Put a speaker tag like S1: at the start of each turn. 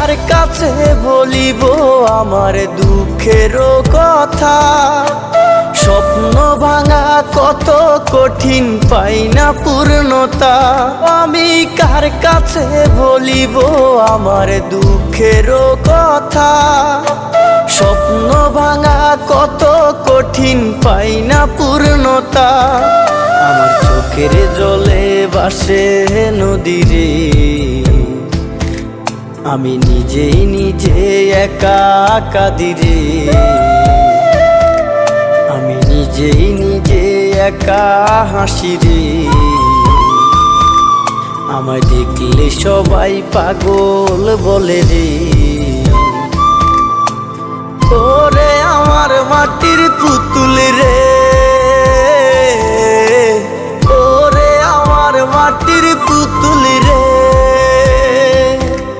S1: কার কাছে বলিব আমার দুঃখের কথা। স্বপ্ন ভাঙা কত কঠিন, পাই না পূর্ণতা। আমি কার কাছে বলিব আমার দুঃখের কথা? স্বপ্ন ভাঙা কত কঠিন, পাই না পূর্ণতা। আমার চোখের জলে বাসে নদীরে আমি নিজেই নিজে একা কাদিরে আমি নিজেই নিজে একা হাসি রে। আমায় দেখলে সবাই পাগল বলে রে। ওরে আমার মাটির পুতুল রে। ওরে আমার মাটির পুতুল রে।